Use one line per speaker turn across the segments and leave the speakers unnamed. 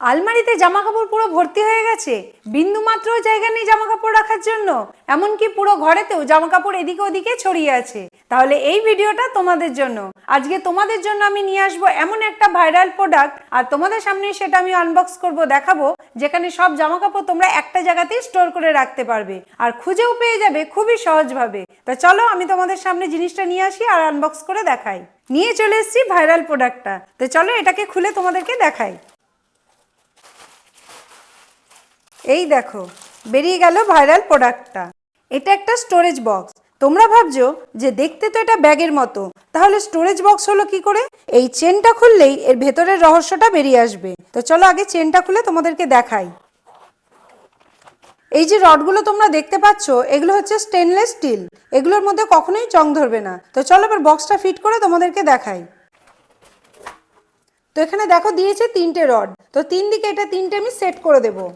আলমারিতে জামা কাপড় পুরো ভর্তি হয়ে গেছে। বিন্দু মাত্র জায়গা নেই জামা কাপড় রাখার জন্য। এমনকি পুরো ঘরেতেও জামা কাপড় এদিকে ওদিকে ছড়িয়ে আছে। তাহলে এই ভিডিওটা তোমাদের জন্য। আজকে তোমাদের জন্য আমি নিয়ে আসব এমন একটা ভাইরাল প্রোডাক্ট আর তোমাদের সামনে সেটা আমি আনবক্স করব, দেখাবো, যেখানে সব জামা কাপড় তোমরা একটা জায়গাতেই স্টোর করে রাখতে পারবে। আর খুঁজেও পেয়ে যাবে খুবই সহজভাবে। তা চলো আমি তোমাদের সামনে জিনিসটা নিয়ে আসি আর আনবক্স করে দেখাই। নিয়ে চলে এসেছি ভাইরাল প্রোডাক্টটা তো চলো এটাকে খুলে তোমাদেরকে দেখাই। এই দেখো, বেরিয়ে গেল ভাইরাল প্রোডাক্টটা এটা একটা স্টোরেজ বক্স তোমরা ভাবছ যে দেখতে তো এটা ব্যাগের মতো। তাহলে স্টোরেজ বক্স হলো কি করে? এই চেনটা খুললেই এর ভেতরের রহস্যটা বেরিয়ে আসবে। তো চলো আগে চেনটা খুলে তোমাদেরকে দেখাই। এই যে রডগুলো তোমরা দেখতে পাচ্ছ, এগুলো হচ্ছে স্টেনলেস স্টিল এগুলোর মধ্যে কখনোই চং ধরবে না। তো চলো এবার বক্সটা ফিট করে তোমাদেরকে দেখাই। তো এখানে দেখো দিয়েছে তিনটে রড তো তিন দিকে এটা তিনটে আমি সেট করে দেবো।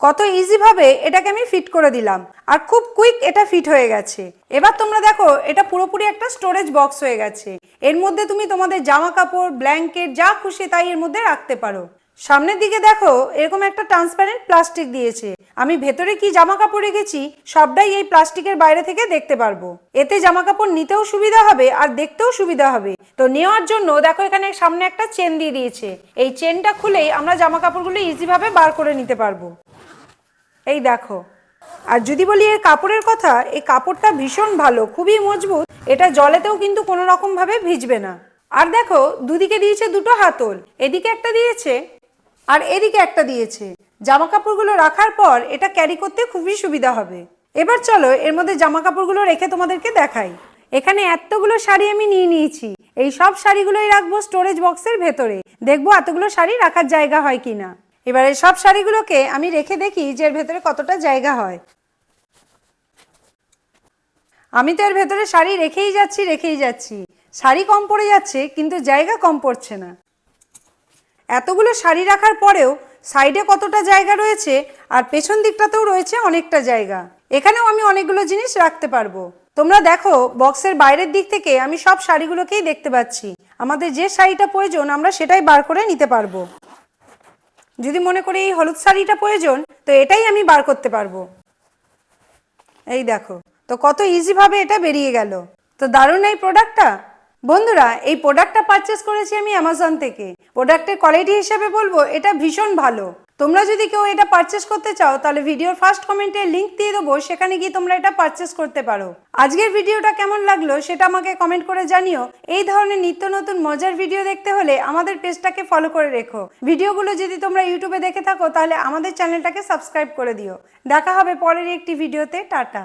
কত ইজি ভাবে এটাকে আমি ফিট করে দিলাম, আর খুব কুইক এটা ফিট হয়ে গেছে। এবার তোমরা দেখো, এটা পুরোপুরি একটা স্টোরেজ বক্স হয়ে গেছে। এর মধ্যে তুমি তোমাদের জামা কাপড় ব্ল্যাঙ্কেট যা খুশি তাই এর মধ্যে রাখতে পারো। সামনের দিকে দেখো, এরকম একটা ট্রান্সপারেন্ট প্লাস্টিক দিয়েছে। আমি ভেতরে কি জামা কাপড় রেখেছি সবটাই এই প্লাস্টিকের বাইরে থেকে দেখতে পারব। এতে জামা কাপড় নিতেও সুবিধা হবে আর দেখতেও সুবিধা হবে। তো নেওয়ার জন্য দেখো এখানে সামনে একটা চেন দিয়ে দিয়েছে। এই চেনটা খুলেই আমরা জামা কাপড়গুলো ইজিভাবে বার করে নিতে পারব। এই দেখো। আর যদি বলি এর কাপড়ের কথা, এই কাপড়টা ভীষণ ভালো, খুবই মজবুত। এটা জলেতেও কিন্তু কোনো রকম ভাবে ভিজবে না। আর দেখো, দুদিকে দিয়েছে দুটো হাতল। এদিকে একটা দিয়েছে আর এদিকে একটা দিয়েছে। জামা কাপড়গুলো রাখার পর এটা ক্যারি করতে খুবই সুবিধা হবে। এবার চলো, এর মধ্যে জামা কাপড়গুলো রেখে তোমাদেরকে দেখাই। এখানে এতগুলো শাড়ি আমি নিয়ে নিয়েছি। এই সব শাড়িগুলোই রাখব স্টোরেজ বক্সের ভেতরে। দেখব এতগুলো শাড়ি রাখার জায়গা হয় কিনা। এবারে সব শাড়িগুলোকে আমি রেখে দেখি যে এর ভেতরে কতটা জায়গা হয়। আমি তো এর ভেতরে শাড়ি রেখেই যাচ্ছি রেখেই যাচ্ছি। শাড়ি কম পড়ে যাচ্ছে, কিন্তু জায়গা কম পড়ছে না। এতগুলো শাড়ি রাখার পরেও সাইডে কতটা জায়গা রয়েছে আর পেছন দিকটাতেও রয়েছে অনেকটা জায়গা। এখানেও আমি অনেকগুলো জিনিস রাখতে পারব। তোমরা দেখো, বক্সের বাইরের দিক থেকে আমি সব শাড়িগুলোকেই দেখতে পাচ্ছি। আমাদের যে শাড়িটা প্রয়োজন, আমরা সেটাই বার করে নিতে পারব। যদি মনে করি এই হলুদ শাড়িটা প্রয়োজন, তো এটাই আমি বার করতে পারব। এই দেখো, তো কত ইজিভাবে এটা বেরিয়ে গেল। তো দারুণ এই প্রোডাক্টটা বন্ধুরা, এই প্রোডাক্টটা পারচেস করেছি আমি অ্যামাজন থেকে। প্রোডাক্টের কোয়ালিটি হিসেবে বলব, এটা ভীষণ ভালো। তোমরা যদি কেউ এটা পারচেস করতে চাও, তাহলে ভিডিওর ফার্স্ট কমেন্টে লিংক দিয়ে দেবো, সেখানে গিয়ে তোমরা এটা পারচেস করতে পারো। আজকের ভিডিওটা কেমন লাগল, সেটা আমাকে কমেন্ট করে জানিও। এই ধরনের নিত্য নতুন মজার ভিডিও দেখতে হলে আমাদের পেজটাকে ফলো করে রেখো। ভিডিওগুলো যদি তোমরা ইউটিউবে দেখে থাকো, তাহলে আমাদের চ্যানেলটাকে সাবস্ক্রাইব করে দিও। দেখা হবে পরের একটি ভিডিওতে টাটা।